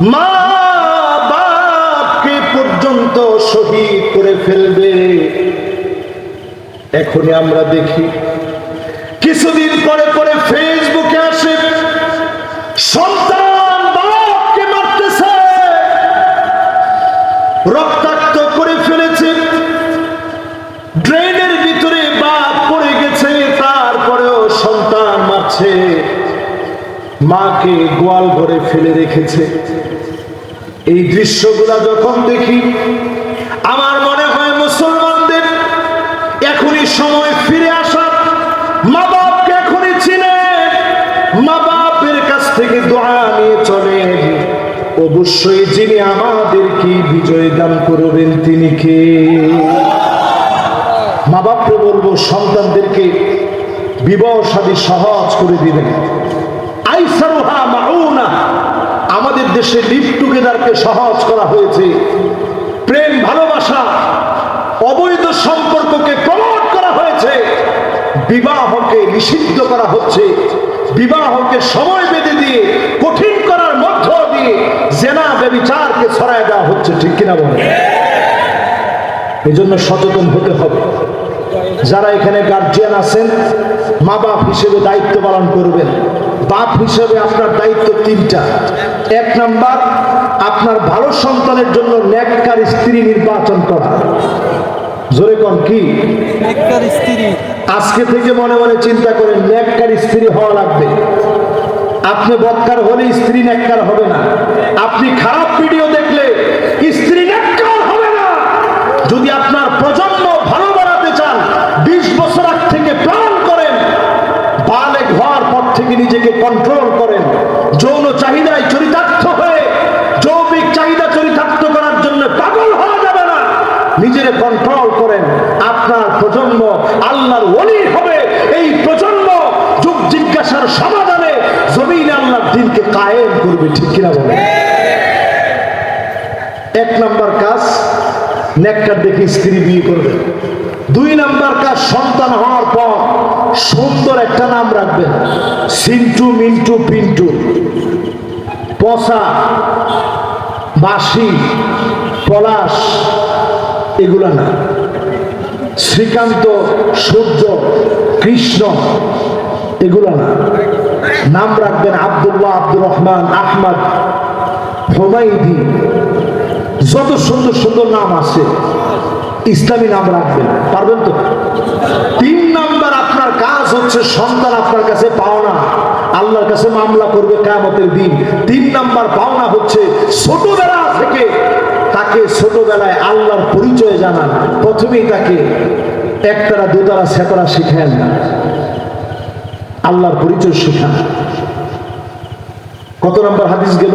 মা বাপকে পর্যন্ত শহীদ করে ফেলবে। এখনই আমরা দেখি, কিছুদিন পরে পরে ফেসবুকে আসে, সন্তান মাকে গোয়াল ঘরে ফেলে রেখেছে। এই দৃশ্যগুলা যখন দেখি, আমার মনে হয় মুসলমানদের এখনই সময় ফিরে আসার মা বাপকে এখনই চিনে। মা বাপের কাছ থেকে দোয়া নিয়ে চলে অবশ্যই যিনি আমাদেরকে বিজয় দান করবেন, তিনি কে? মা বাপকে বলব, সন্তানদেরকে বিবাহ সাদী সহজ করে দিবেন। আমাদের দেশে লিভ টুগেদারকে সহজ করা হয়েছে। প্রেম, ভালোবাসা, অবৈধ সম্পর্ককে প্রমোট করা হয়েছে। বিবাহকে নিষিদ্ধ করা হচ্ছে। বিবাহকে সময় বেঁধে দিয়ে, কঠিন করার মধ্য দিয়ে জেনা ব্যবিচারকে ছড়ায় দেওয়া হচ্ছে, ঠিক কিনা বলে জন্য সচেতন হতে হবে। যারা এখানে গার্জিয়ান আছেন মা বাপ হিসেবে দায়িত্ব পালন করবেন। বাপ হিসেবে আপনার দায়িত্ব তিনটা। এক নাম্বার আপনার ভালো সন্তানের জন্য ন্যাক্কার স্ত্রী নির্বাচন করা। জোরে কন কি? স্ত্রী। আজকে থেকে মনে মনে চিন্তা করেন ন্যাক্কার স্ত্রী হওয়া লাগবে। আপনি বৎকার হলে স্ত্রী ন্যাক্কার হবে না। আপনি খারাপ ভিডিও দেখলে স্ত্রী ন্যাক্কার হবে না যদি আপনার প্রজন্ম ভালো বাড়াতে চান বিশ বছর আগ থেকে প্ল্যান করেন বালে থেকে নিজেকে কন্ট্রোল করেন। যৌন চাহিদায় চরিতার্থ হয়ে, যৌবিক চাহিদা চরিতার্থ করার জন্য পাগল হওয়া যাবে না। নিজের কন্ট্রোল করেন। আপনার প্রজন্ম আল্লাহর ওলি হবে। এই প্রজন্ম যুগ জিজ্ঞাসার সমাধানে জমিন আল্লাহর দিনকে কায়েম করবে, ঠিক কিনা বলে এক নাম্বার কাজ, নেককার দেখে স্ত্রী বিয়ে করবে। দুই নাম্বার কাজ, সন্তান হওয়ার পর সুন্দর একটা নাম রাখবেন সিন্টু, মিন্টু, পিন্টু। পচা বাসি পলাশ, এগুলা না। শ্রীকান্ত, সূর্য, কৃষ্ণ, এগুলা না। নাম রাখবেন আব্দুল্লাহ আব্দুর রহমান আহমদ হোমাইদি যত সুন্দর সুন্দর নাম আছে ইসলামী নাম রাখবেন, পারবেন তো? তিন নাম্বার আপনার কাজ হচ্ছে সন্তান আপনার কাছে পাওনা, আল্লাহর কাছে মামলা করবে কামতের দিন। তিন নাম্বার পাওনা হচ্ছে ছোটবেলা থেকে তাকে ছোটবেলায় আল্লাহর পরিচয় জানান। প্রথমেই তাকে একতারা দুতারা সেতারা শিখেন। আল্লাহর পরিচয় শিখান। কত নম্বর হাদিস গেল?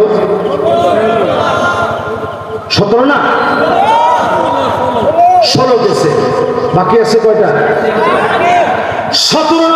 সতেরো না? ষোলো গেছে। বাকি আছে কয়টা? সতেরো